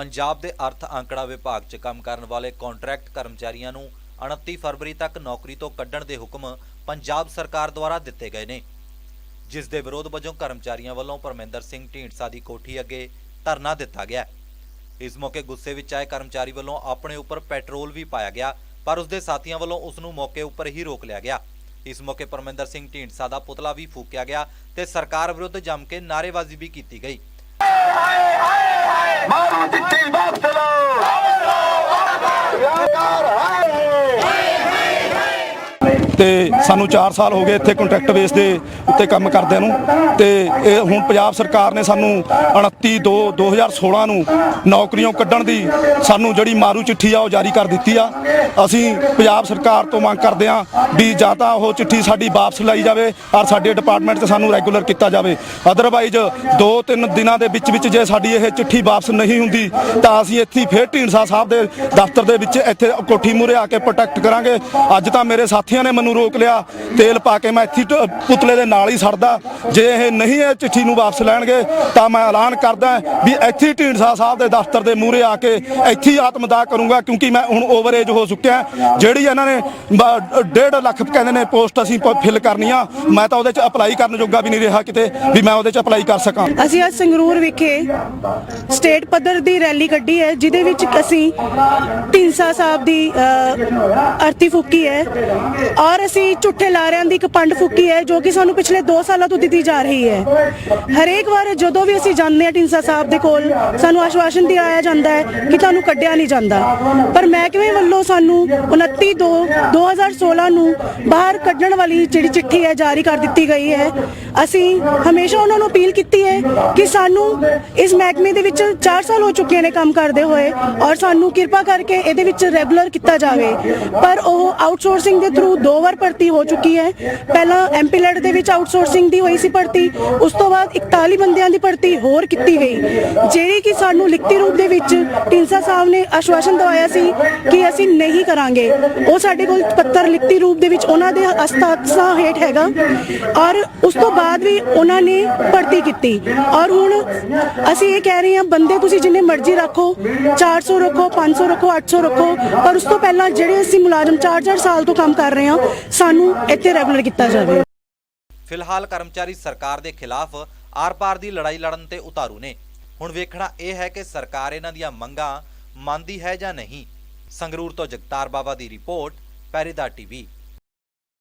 ਪੰਜਾਬ ਦੇ ਅਰਥ ਅੰਕੜਾ ਵਿਭਾਗ 'ਚ ਕੰਮ ਕਰਨ ਵਾਲੇ ਕੰਟਰੈਕਟ ਕਰਮਚਾਰੀਆਂ ਨੂੰ 29 ਫਰਵਰੀ ਤੱਕ ਨੌਕਰੀ ਤੋਂ ਕੱਢਣ ਦੇ ਹੁਕਮ ਪੰਜਾਬ ਸਰਕਾਰ ਦੁਆਰਾ ਦਿੱਤੇ ਗਏ ਨੇ। ਜਿਸ ਦੇ ਵਿਰੋਧ ਵਜੋਂ ਕਰਮਚਾਰੀਆਂ ਵੱਲੋਂ ਪਰਮਿੰਦਰ ਸਿੰਘ ਢੀਂਡਸਾ ਦੀ ਕੋਠੀ ਅੱਗੇ ਧਰਨਾ ਦਿੱਤਾ ਗਿਆ। ਇਸ ਮੌਕੇ ਗੁੱਸੇ ਵਿੱਚ ਆਏ ਕਰਮਚਾਰੀ ਵੱਲੋਂ ਆਪਣੇ ਉੱਪਰ ਪੈਟਰੋਲ ਵੀ ਪਾਇਆ ਗਿਆ, ਪਰ ਉਸਦੇ ਸਾਥੀਆਂ ਵੱਲੋਂ ਉਸ ਨੂੰ ਮੌਕੇ ਉੱਪਰ ਹੀ ਰੋਕ ਲਿਆ ਗਿਆ। ਇਸ ਮੌਕੇ ਪਰਮਿੰਦਰ ਸਿੰਘ ਢੀਂਡਸਾ ਦਾ ਪੁਤਲਾ ਵੀ ਫੂਕਿਆ ਗਿਆ ਤੇ ਸਰਕਾਰ ਵਿਰੁੱਧ ਜੰਮ ਕੇ ਨਾਅਰੇਬਾਜ਼ੀ ਵੀ ਕੀਤੀ ਗਈ। ਮਾਰੂ ਚਿੱਠੀ ਵਾਪਸ ਲਓ ਸਰਕਾਰ ਹਾਏ ਤੇ ਸਾਨੂੰ 4 ਸਾਲ ਹੋ ਗਏ ਇੱਥੇ ਕੰਟਰੈਕਟ ਬੇਸ ਦੇ ਉੱਤੇ ਕੰਮ ਕਰਦਿਆਂ ਨੂੰ ਤੇ ਇਹ ਹੁਣ ਪੰਜਾਬ ਸਰਕਾਰ ਨੇ ਸਾਨੂੰ 29 2 2016 ਨੂੰ ਨੌਕਰੀਆਂ ਕੱਢਣ ਦੀ ਸਾਨੂੰ ਜਿਹੜੀ ਮਾਰੂ ਚਿੱਠੀ ਆ ਉਹ ਜਾਰੀ ਕਰ ਦਿੱਤੀ ਆ। ਅਸੀਂ ਪੰਜਾਬ ਸਰਕਾਰ ਤੋਂ ਮੰਗ ਕਰਦੇ ਆ ਵੀ ਜਾਂ ਤਾਂ ਉਹ ਚਿੱਠੀ ਸਾਡੀ ਵਾਪਸ ਲਈ ਜਾਵੇ ਔਰ ਸਾਡੇ ਡਿਪਾਰਟਮੈਂਟ 'ਚ ਸਾਨੂੰ ਰੈਗੂਲਰ ਕੀਤਾ ਜਾਵੇ। ਅਦਰਵਾਈਜ਼ 2-3 ਦਿਨਾਂ ਦੇ ਵਿੱਚ ਵਿੱਚ ਜੇ ਸਾਡੀ ਇਹ ਚਿੱਠੀ ਵਾਪਸ ਨਹੀਂ ਹੁੰਦੀ ਤਾਂ ਅਸੀਂ ਇੱਥੇ ਹੀ ਫੇਰ ਢੀਂਡਸਾ ਸਾਹਿਬ ਦੇ ਦਫ਼ਤਰ ਦੇ ਵਿੱਚ ਇੱਥੇ ਕੋਠੀ ਮੂਰੇ ਆ ਕੇ ਪ੍ਰੋਟੈਕਟ ਕਰਾਂਗੇ। ਅੱਜ ਤਾਂ ਮੇਰੇ ਸਾਥੀਆਂ ਨੇ ਮੈਨੂੰ ਰੋਕ ਲਿਆ। ਤੇਲ ਪਾ ਕੇ ਮੈਂ ਇੱਥੇ ਪੁਤਲੇ ਦੇ ਨਾਲ ਹੀ ਸੜਦਾ। ਜੇ ਇਹ ਨਹੀਂ ਇਹ ਚਿੱਠੀ ਨੂੰ ਵਾਪਸ ਲੈਣਗੇ ਤਾਂ ਮੈਂ ਐਲਾਨ ਕਰਦਾ ਵੀ ਇੱਥੇ ਢੀਂਡਸਾ ਸਾਹਿਬ ਦੇ ਦਫ਼ਤਰ ਦੇ ਮੂਰੇ ਆ ਕੇ ਇੱਥੇ ਆਤਮਦਾਹ ਕਰੂੰਗਾ ਕਿਉਂਕਿ ਮੈਂ ਹੁਣ ਓਵਰ ਏਜ ਹੋ ਚੁੱਕਿਆ ਜਿਹੜੀ ਇਹਨਾਂ ਨੇ 1.5 ਲੱਖ ਕਹਿੰਦੇ ਨੇ ਪੋਸਟ ਅਸੀਂ ਫਿਲ ਕਰਨੀ ਮੈਂ ਤਾਂ ਉਹਦੇ ਚ ਅਪਲਾਈ ਕਰਨ ਜੋਗਾ ਵੀ ਨਹੀਂ ਰਿਹਾ ਕਿਤੇ ਵੀ ਮੈਂ ਉਹਦੇ ਚ ਅਪਲਾਈ ਕਰ ਸਕਾਂ। ਅਸੀਂ ਅੱਜ ਸੰਗਰੂਰ ਵਿਖੇ ਸਟੇਟ ਪੱਧਰ ਦੀ ਰੈਲੀ ਕੱਢੀ ਹੈ ਜਿਹਦੇ ਵਿੱਚ ਅਸੀਂ ਢੀਂਡਸਾ ਸਾਹਿਬ ਦੀ ਅ, ਫੂਕੀ ਹੈ ਔਰ ਅਸੀਂ ਝੂਠੇ ਲਾਰਿਆਂ ਦੀ ਇੱਕ ਪੰਡ ਫੂਕੀ ਹੈ ਜੋ ਕਿ ਸਾਨੂੰ ਪਿਛਲੇ 2 ਸਾਲਾਂ ਤੋਂ ਦਿੱਤੀ ਜਾ ਰਹੀ ਹੈ। ਹਰੇਕ ਵਾਰ ਜਦੋਂ ਵੀ ਅਸੀਂ ਜਾਂਦੇ ਹਾਂ ਢੀਂਡਸਾ ਸਾਹਿਬ ਦੇ ਕੋਲ, ਸਾਨੂੰ ਆਸ਼ਵਾਸਨ ਦਿਵਾਇਆ ਜਾਂਦਾ ਹੈ ਕਿ ਤੁਹਾਨੂੰ ਕੱਢਿਆ ਨਹੀਂ ਜਾਂਦਾ। ਪਰ ਮਹਿਕਮੇ ਵੱਲੋਂ ਸਾਨੂੰ 29 2 2016 ਨੂੰ ਬਾਹਰ ਕੱਢਣ ਵਾਲੀ ਜਿਹੜੀ ਚਿੱਠੀ ਹੈ, ਜਾਰੀ ਕਰ ਦਿੱਤੀ ਗਈ ਹੈ ਅਸੀਂ ਹਮੇਸ਼ਾ ਉਹਨਾਂ ਨੂੰ ਅਪੀਲ ਕੀਤੀ ਹੈ ਕਿ ਸਾਨੂੰ ਇਸ ਮਹਿਕਮੇ ਦੇ ਵਿੱਚ 4 ਸਾਲ ਹੋ ਚੁੱਕੇ ਨੇ ਕੰਮ ਕਰਦੇ ਹੋਏ ਔਰ ਸਾਨੂੰ ਕਿਰਪਾ ਕਰਕੇ ਇਹਦੇ ਵਿੱਚ ਰੈਗੂਲਰ ਕੀਤਾ ਜਾਵੇ। ਪਰ ਉਹ ਆਊਟਸੋਰਸਿੰਗ ਦੇ ਥਰੂ ਦੋ ਵਾਰ ਭਰਤੀ ਹੋ ਚੁੱਕੀ ਹੈ। ਪਹਿਲਾਂ ਐਮਪੀਲੈਟ ਦੇ ਵਿੱਚ ਆਊਟਸੋਰਸਿੰਗ ਦੀ ਹੋਈ ਸੀ ਭਰਤੀ, ਉਸ ਤੋਂ ਬਾਅਦ 41 ਬੰਦਿਆਂ ਦੀ ਭਰਤੀ ਹੋਰ ਕੀਤੀ ਗਈ। ਜਿਹੜੀ ਕਿ ਸਾਨੂੰ ਲਿਖਤੀ ਰੂਪ ਦੇ ਵਿੱਚ ਢੀਂਡਸਾ ਸਾਹਿਬ ਨੇ ਆਸ਼ਵਾਸਨ ਦਵਾਇਆ ਸੀ ਕਿ ਅਸੀਂ ਨਹੀਂ ਕਰਾਂਗੇ। ਉਹ ਸਾਡੇ ਕੋਲ ਪੱਤਰ ਲਿਖਤੀ ਰੂਪ ਦੇ ਵਿੱਚ ਉਹਨਾਂ ਦੇ ਹਸਤਾਖਰਾਂ ਹੇਠ ਹੈਗਾ। ਔਰ ਉਸ ਤੋਂ ਬਾਅਦ ਵੀ ਉਹਨਾਂ ਨੇ ਭਰਤੀ ਕੀਤੀ। ਔਰ ਹੁਣ ਅਸੀਂ ਇਹ ਕਹਿ ਰਹੇ ਹਾਂ, ਬੰਦੇ ਤੁਸੀਂ ਜਿੰਨੇ ਮਰਜ਼ੀ ਰੱਖੋ 400 ਰੱਖੋ 500 ਰੱਖੋ 800 ਰੱਖੋ, ਪਰ ਉਸ ਤੋਂ ਪਹਿਲਾਂ ਜਿਹੜੇ ਅਸੀਂ ਮੁਲਾਜ਼ਮ 4-4 ਸਾਲ ਤੋਂ ਕੰਮ ਕਰ ਰਹੇ ਹਾਂ, ਸਾਨੂੰ ਇੱਥੇ ਰੈਗੂਲਰ ਕੀਤਾ ਜਾਵੇ। ਫਿਲਹਾਲ ਕਰਮਚਾਰੀ ਸਰਕਾਰ ਦੇ ਖਿਲਾਫ ਆਰ-ਪਾਰ ਦੀ ਲੜਾਈ ਲੜਨ ਤੇ ਉਤਾਰੂ ਨੇ। ਹੁਣ ਵੇਖਣਾ ਇਹ ਹੈ ਕਿ ਸਰਕਾਰ ਇਹਨਾਂ ਦੀਆਂ ਮੰਗਾਂ ਮੰਨਦੀ ਹੈ ਜਾਂ ਨਹੀਂ। ਸੰਗਰੂਰ ਤੋਂ ਜਗਤਾਰ ਬਾਬਾ ਦੀ ਰਿਪੋਰਟ, ਪੈਰੀਦਾ ਟੀਵੀ।